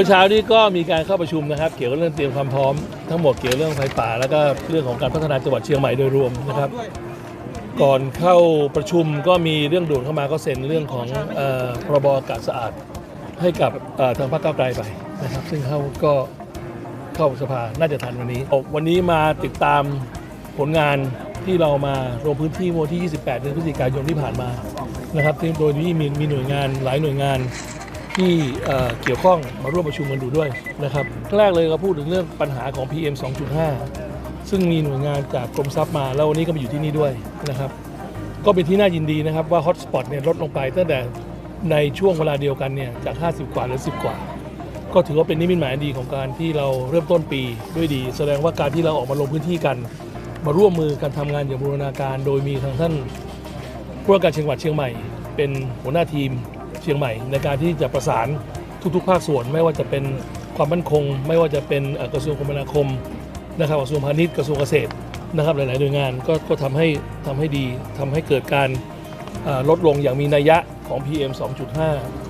มื่อเช้านี้ก็มีการเข้าประชุมนะครับ เกี่ยวกับเรื่องเตรียมความพร้อมทั้งหมดเกี่ยวกับเรื่องไฟป่า แล้วก็เรื่องของการพัฒนาจังหวัดเชียงใหม่โดยรวมนะครับ ก่อนเข้าประชุมก็มีเรื่องด่วนเข้ามาก็เซ็นเรื่องของเออพรบอากาศสะอาดให้กับทางพรรคก้าวไกลไปนะครับ ซึ่งเขาก็เข้าสภาน่าจะทันวันนี้ วันนี้มาติดตามผลงานที่เรามาลงพื้นที่เมื่อวันที่ 28 เดือนพฤศจิกายนที่ผ่านมานะครับซึ่งโดยที่มีมีหน่วยงานหลายหน่วยงาน ที่เเกี่ยวข้องมาร่วมประชุมกันดูด้วยนะครับแรกเลยก็พูดถึงเรื่องปัญหาของ PM 2.5 ซึ่งมีหน่วยงานจากกรมทรัพย์มา แล้ววันนี้ก็มาอยู่ที่นี่ด้วยนะครับ ก็เป็นที่น่ายินดีนะครับว่าฮอตสปอตเนี่ยลดลงไปตั้งแต่ในช่วงเวลาเดียวกันเนี่ยจาก 50 กว่าหลือ 10 กว่า ก็ถือว่าเป็นนิมิตหมายดีของการที่เราเริ่มต้นปีด้วยดี แสดงว่าการที่เราออกมาลงพื้นที่กัน มาร่วมมือกันทำงานอย่างบูรณาการ โดยมีทางท่านผู้ว่าการจังหวัดเชียงใหม่ เป็นหัวหน้าทีม ชียงใหม่ ในการที่จะประสานทุกๆ ภาคส่วน ไม่ว่าจะเป็นความมั่นคง ไม่ว่าจะเป็นกระทรวงคมนาคมนะครับกระทรวงพาณิชย์กระทรวงเกษตรนะครับหลายๆหน่วยงานก็ก็ทำให้ทำให้ดีทำให้เกิดการลดลงอย่างมีนัยยะของ PM 2.5